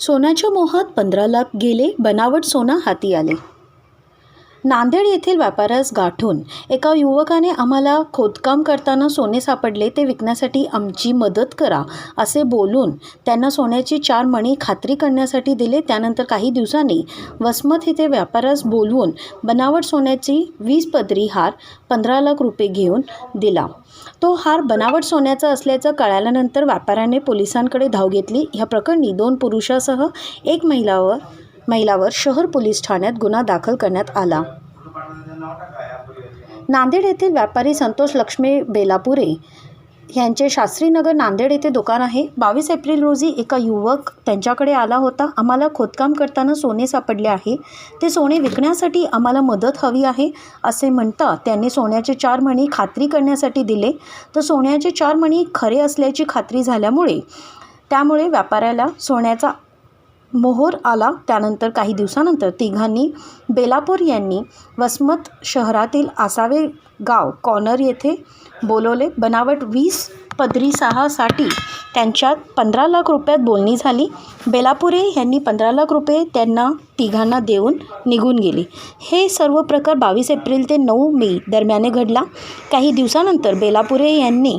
सोन्याच्या मोहात पंधरा लाख गेले बनावट सोना हाती आले. नांदेड येथील व्यापाऱ्यास गाठून एका युवकाने आम्हाला खोदकाम करताना सोने सापडले ते विकण्यासाठी आमची मदत करा असे बोलून त्यांना सोन्याची चार मणी खात्री करण्यासाठी दिले. त्यानंतर काही दिवसांनी वसमत येथे व्यापाऱ्यास बोलवून बनावट सोन्याची वीस पदरी हार पंधरा लाख रुपये घेऊन दिला. तो हार बनावट सोन्याचा असल्याचं कळाल्यानंतर व्यापाऱ्याने पोलिसांकडे धाव घेतली. ह्या प्रकरणी दोन पुरुषासह एक महिलावर महिलावर शहर पोलीस ठाण्यात गुन्हा दाखल करण्यात आला. नांदेड येथील व्यापारी संतोष लक्ष्मी बेलापुरे यांचे शास्त्रीनगर नांदेड येथे दुकान आहे. बावीस एप्रिल रोजी एका युवक त्यांच्याकडे आला होता. आम्हाला खोदकाम करताना सोने सापडले आहे. ते सोने विकण्यासाठी आम्हाला मदत हवी आहे असे म्हणता त्यांनी सोन्याचे चार मणी खात्री करण्यासाठी दिले. तर सोन्याचे चार मणी खरे असल्याची खात्री झाल्यामुळे त्यामुळे व्यापाऱ्याला सोन्याचा मोहोर आला त्यानंतर काही दिवसानंतर तिघांनी बेलापूर यांनी वसमत शहरातील आसावे गाव कॉर्नर येथे बोलवले. बनावट वीस पदरी सहासाठी त्यांच्यात पंधरा लाख रुपयात बोलणी झाली. बेलापुरे यांनी पंधरा लाख रुपये त्यांना तिघांना देऊन निघून गेले. हे सर्व प्रकार बावीस एप्रिल ते नऊ मे दरम्यान घडला. काही दिवसानंतर बेलापुरे यांनी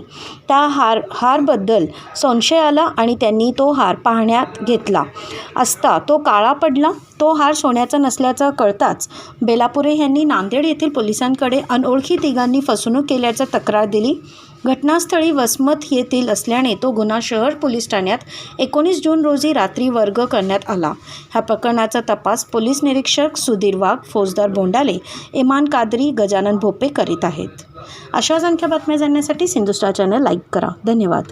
त्या हार हारबद्दल संशय आला आणि त्यांनी तो हार पाहण्यात घेतला असता तो काळा पडला. तो हार सोन्याचा नसल्याचा कळताच बेलापुरे यांनी नांदेड येथील पोलिसांकडे अनोळखी तिघांनी फसवणूक केल्याचा तक्रार दिली. घटनास्थळी वसमत येथील असल्याने तो गुन्हा शहर पोलीस ठाण्यात एकोणीस जून रोजी रात्री वर्ग करण्यात आला. ह्या प्रकरणाचा तपास पोलीस निरीक्षक सुधीर वाघ फौजदार बोंडाले इमान कादरी गजानन भोपे करीत आहेत. अशाच आणख्या बातम्या जाणण्यासाठी सिंधुस्टार चॅनल लाईक करा. धन्यवाद.